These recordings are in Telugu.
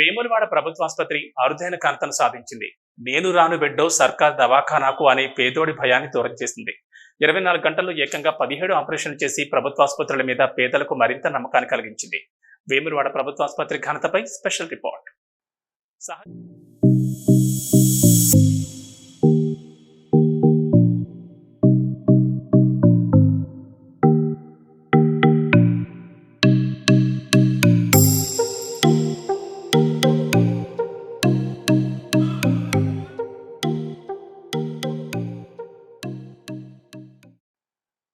వేములవాడ ప్రభుత్వ ఆసుపత్రి అరుదైన కాంతను సాధించింది. నేను రాను బిడ్డో సర్కార్ దవాఖానాకు అనే పేదోడి భయాన్ని దూరం చేసింది. ఇరవై నాలుగు గంటల్లో ఏకంగా పదిహేడు ఆపరేషన్లు చేసి ప్రభుత్వ ఆసుపత్రుల మీద పేదలకు మరింత నమ్మకాన్ని కలిగించింది. వేములవాడ ప్రభుత్వ ఆసుపత్రి ఘనతపై స్పెషల్ రిపోర్ట్. సహ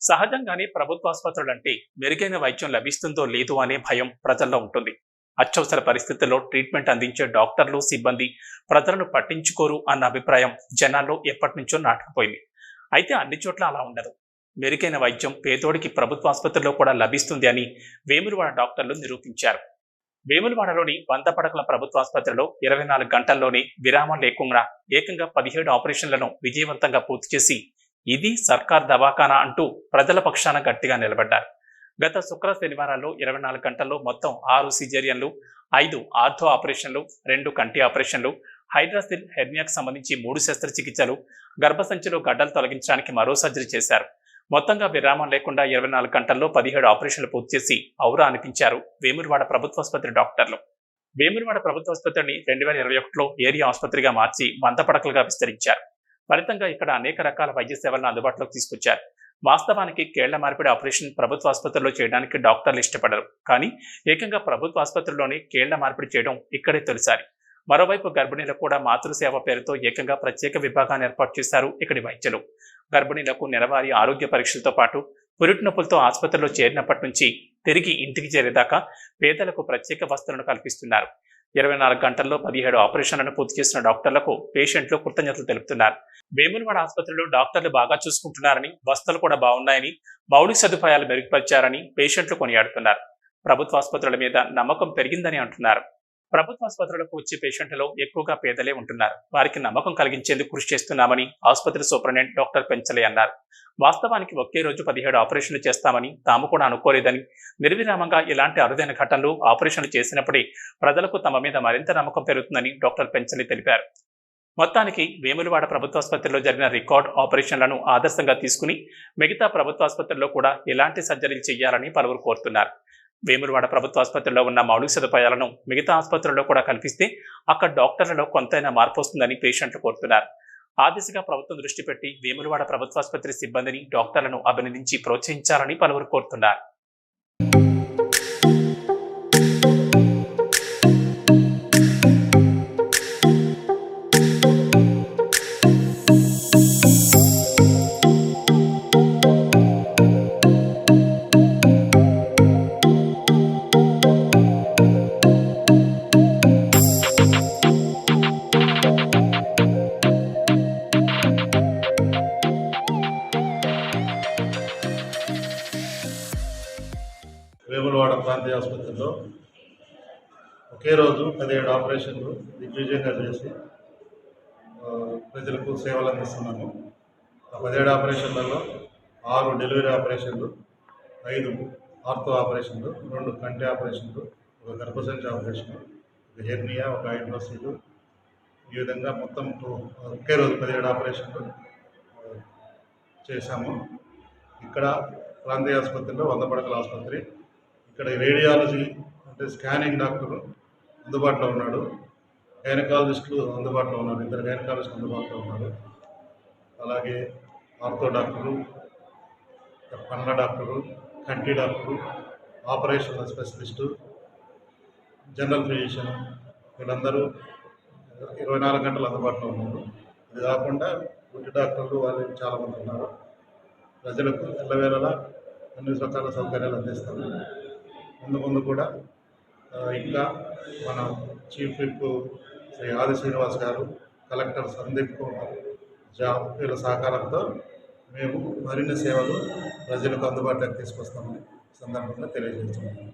సహజంగానే ప్రభుత్వ ఆసుపత్రులు అంటే మెరుగైన వైద్యం లభిస్తుందో లేదో అనే భయం ప్రజల్లో ఉంటుంది. అత్యవసర పరిస్థితుల్లో ట్రీట్మెంట్ అందించే డాక్టర్లు సిబ్బంది ప్రజలను పట్టించుకోరు అన్న అభిప్రాయం జనాల్లో ఎప్పటి నుంచో నాటుకుపోయింది. అయితే అన్ని చోట్ల అలా ఉండదు. మెరుగైన వైద్యం పేదోడికి ప్రభుత్వ ఆసుపత్రిలో కూడా లభిస్తుంది అని వేములవాడ డాక్టర్లు నిరూపించారు. వేములవాడలోని వంద పడకల ప్రభుత్వ ఆసుపత్రిలో ఇరవై నాలుగు గంటల్లోనే విరామం లేకుండా ఏకంగా పదిహేడు ఆపరేషన్లను విజయవంతంగా పూర్తి చేసి ఇది సర్కార్ దవాఖానా అంటూ ప్రజల పక్షాన గట్టిగా నిలబడ్డారు. గత శుక్ర శనివారాల్లో ఇరవై నాలుగు గంటల్లో మొత్తం ఆరు సిజేరియన్లు ఐదు ఆర్థో ఆపరేషన్లు రెండు కంటి ఆపరేషన్లు హైడ్రాసిల్ హెర్నియాకు సంబంధించి మూడు శస్త్రచికిత్సలు గర్భసంచిలో గడ్డలు తొలగించడానికి మరో సర్జరీ చేశారు. మొత్తంగా విరామం లేకుండా ఇరవై నాలుగు గంటల్లో పదిహేడు ఆపరేషన్లు పూర్తి చేసి ఔరా అనిపించారు వేములవాడ ప్రభుత్వాసుపత్రి డాక్టర్లు. వేములవాడ ప్రభుత్వాసుపత్రిని రెండు వేల ఇరవై ఒకటిలో ఏరియా ఆసుపత్రిగా మార్చి మంతపడకలుగా విస్తరించారు. ఫలితంగా ఇక్కడ అనేక రకాల వైద్య సేవలను అందుబాటులోకి తీసుకొచ్చారు. వాస్తవానికి కేళ్ళ మార్పిడి ఆపరేషన్ ప్రభుత్వ ఆసుపత్రిలో చేయడానికి డాక్టర్లు ఇష్టపడరు. కానీ ఏకంగా ప్రభుత్వ ఆసుపత్రిలోనే కేళ్ళ మార్పిడి చేయడం ఇక్కడే తొలిసారి. మరోవైపు గర్భిణీలకు కూడా మాతృసేవ పేరుతో ఏకంగా ప్రత్యేక విభాగాన్ని ఏర్పాటు చేశారు ఇక్కడి వైద్యులు. గర్భిణీలకు నెలవారీ ఆరోగ్య పరీక్షలతో పాటు పురిటి నొప్పులతో ఆసుపత్రిలో చేరినప్పటి నుంచి తిరిగి ఇంటికి చేరేదాకా పేదలకు ప్రత్యేక వసతులను కల్పిస్తున్నారు. ఇరవై నాలుగు గంటల్లో పదిహేడు ఆపరేషన్లను పూర్తి చేసిన డాక్టర్లకు పేషెంట్లు కృతజ్ఞతలు తెలుపుతున్నారు. వేములవాడ ఆసుపత్రిలో డాక్టర్లు బాగా చూసుకుంటున్నారని వసతులు కూడా బాగున్నాయని మౌలిక సదుపాయాలు మెరుగుపరిచారని పేషెంట్లు కొనియాడుతున్నారు. ప్రభుత్వ ఆసుపత్రుల మీద నమ్మకం పెరిగిందని అంటున్నారు. ప్రభుత్వ ఆసుపత్రులకు వచ్చే పేషెంట్లలో ఎక్కువగా పేదలే ఉంటున్నారు. వారికి నమ్మకం కలిగించేందుకు కృషి చేస్తున్నామని ఆసుపత్రి సూపరింటెండెంట్ డాక్టర్ పెంచలే అన్నారు. వాస్తవానికి ఒకే రోజు పదిహేడు ఆపరేషన్లు చేస్తామని తాము కూడా అనుకోలేదని నిర్విరామంగా ఇలాంటి అరుదైన ఘటనలు ఆపరేషన్లు చేసినప్పుడే ప్రజలకు తమ మీద మరింత నమ్మకం పెరుగుతుందని డాక్టర్ పెంచలి తెలిపారు. మొత్తానికి వేములవాడ ప్రభుత్వ ఆసుపత్రిలో జరిగిన రికార్డ్ ఆపరేషన్లను ఆదర్శంగా తీసుకుని మిగతా ప్రభుత్వ ఆసుపత్రుల్లో కూడా ఇలాంటి సర్జరీలు చేయాలని పలువురు కోరుతున్నారు. వేములవాడ ప్రభుత్వ ఆసుపత్రిలో ఉన్న మౌలిక సదుపాయాలను మిగతా ఆసుపత్రుల్లో కూడా కల్పిస్తే అక్కడ డాక్టర్లలో కొంతైనా మార్పు వస్తుందని పేషెంట్లు కోరుతున్నారు. ఆ దిశగా ప్రభుత్వం దృష్టి పెట్టి వేములవాడ ప్రభుత్వాసుపత్రి సిబ్బందిని డాక్టర్లను అభినందించి ప్రోత్సహించాలని పలువురు కోరుతున్నారు. వేములవాడ ప్రాంతీయ ఆసుపత్రిలో ఒకే రోజు పదిహేడు ఆపరేషన్లు దిగ్విజయంగా చేసి ప్రజలకు సేవలు అందిస్తున్నాము. ఆ పదిహేడు ఆపరేషన్లలో ఆరు డెలివరీ ఆపరేషన్లు ఐదు ఆర్థో ఆపరేషన్లు రెండు కంటి ఆపరేషన్లు ఒక గర్భసంచి ఆపరేషన్ ఒక హెర్నియా ఒక హైడ్రోసీలు. ఈ విధంగా మొత్తం టూ- ఒకే రోజు పదిహేడు ఆపరేషన్లు చేశాము. ఇక్కడ ప్రాంతీయ ఆసుపత్రిలో వంద పడకల ఆసుపత్రి ఇక్కడ రేడియాలజీ అంటే స్కానింగ్ డాక్టర్ అందుబాటులో ఉన్నాడు. గైనకాలజిస్టులు అందుబాటులో ఉన్నారు ఇద్దరు గైనకాలజిస్ట్ అందుబాటులో ఉన్నారు. అలాగే ఆర్థో డాక్టరు పండ్ల డాక్టరు కంటి doctor operation specialist general physician వీళ్ళందరూ ఇరవై నాలుగు గంటలు అందుబాటులో ఉన్నారు. ఇది కాకుండా గుడ్డి డాక్టర్లు వాళ్ళు చాలామంది ఉన్నారు. ప్రజలకు ఎల్లవేళలా అన్ని రకాల సౌకర్యాలు అందిస్తారు. ముందు ముందు కూడా ఇంకా మన చీఫ్ విప్ శ్రీ ఆది శ్రీనివాస్ గారు కలెక్టర్ సందీప్ కుమార్ జా వీళ్ళ సహకారంతో మేము మరిన్ని సేవలు ప్రజలకు అందుబాటులోకి తీసుకొస్తామని సందర్భంగా తెలియజేస్తున్నాము